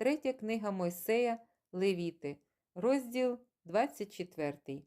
Третя книга Мойсея, Левіти, розділ 24.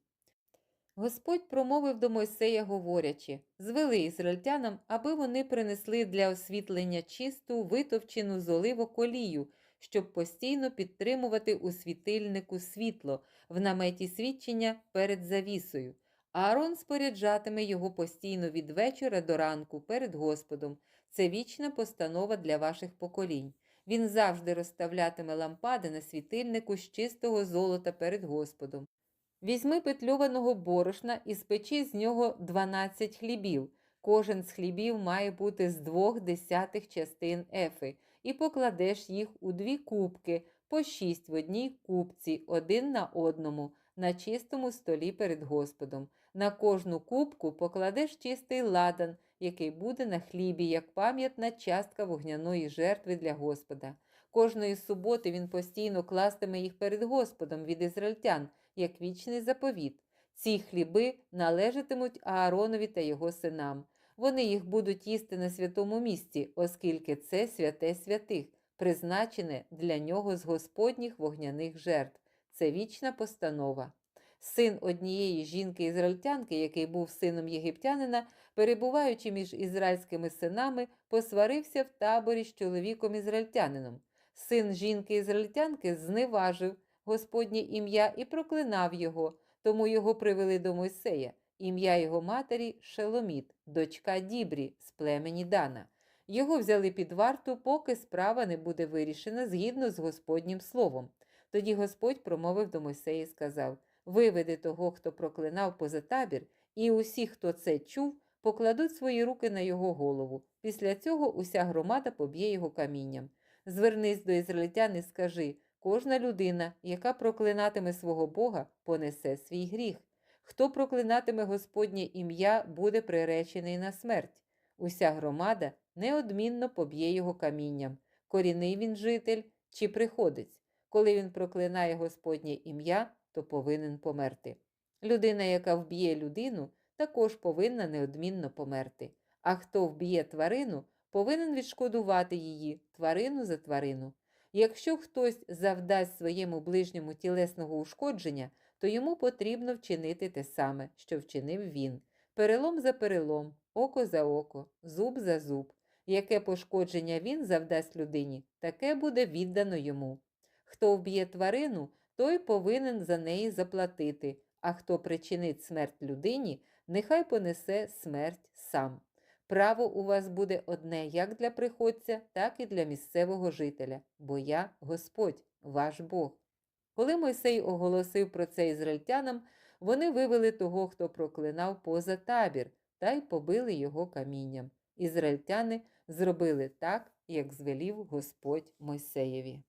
Господь промовив до Мойсея, говорячи: Звели ізраїльтянам, аби вони принесли для освітлення чисту витовчену з оливок олію, щоб постійно підтримувати у світильнику світло в наметі свідчення перед завісою. Аарон споряджатиме його постійно від вечора до ранку перед Господом. Це вічна постанова для ваших поколінь. Він завжди розставлятиме лампади на світильнику з чистого золота перед Господом. Візьми петльованого борошна і спечи з нього 12 хлібів. Кожен з хлібів має бути з двох десятих частин ефи, і покладеш їх у дві кубки, по шість в одній кубці, один на одному, на чистому столі перед Господом. На кожну кубку покладеш чистий ладан, який буде на хлібі, як пам'ятна частка вогняної жертви для Господа. Кожної суботи він постійно кластиме їх перед Господом від ізраїльтян, як вічний заповіт. Ці хліби належатимуть Ааронові та його синам. Вони їх будуть їсти на святому місці, оскільки це святе святих, призначене для нього з Господніх вогняних жертв. Це вічна постанова. Син однієї жінки-ізраїльтянки, який був сином єгиптянина, перебуваючи між ізраїльськими синами, посварився в таборі з чоловіком ізраїльтянином. Син жінки-ізраїльтянки зневажив Господнє ім'я і проклинав його, тому його привели до Мойсея. Ім'я його матері Шеломіт, дочка Дібрі з племені Дана. Його взяли під варту, поки справа не буде вирішена згідно з Господнім словом. Тоді Господь промовив до Мойсея і сказав: Виведи того, хто проклинав поза табір, і усі, хто це чув, покладуть свої руки на його голову. Після цього уся громада поб'є його камінням. Звернись до ізраїльтян і скажи: кожна людина, яка проклинатиме свого Бога, понесе свій гріх. Хто проклинатиме Господнє ім'я, буде приречений на смерть. Уся громада неодмінно поб'є його камінням. Корінний він житель чи приходець. Коли він проклинає Господнє ім'я, то повинен померти. Людина, яка вб'є людину, також повинна неодмінно померти. А хто вб'є тварину, повинен відшкодувати її тварину за тварину. Якщо хтось завдасть своєму ближньому тілесного ушкодження, то йому потрібно вчинити те саме, що вчинив він. Перелом за перелом, око за око, зуб за зуб. Яке пошкодження він завдасть людині, таке буде віддано йому. Хто вб'є тварину, той повинен за неї заплатити, а хто причинить смерть людині, нехай понесе смерть сам. Право у вас буде одне як для приходця, так і для місцевого жителя, бо я Господь, ваш Бог. Коли Мойсей оголосив про це ізраїльтянам, вони вивели того, хто проклинав поза табір, та й побили його камінням. Ізраїльтяни зробили так, як звелів Господь Мойсеєві.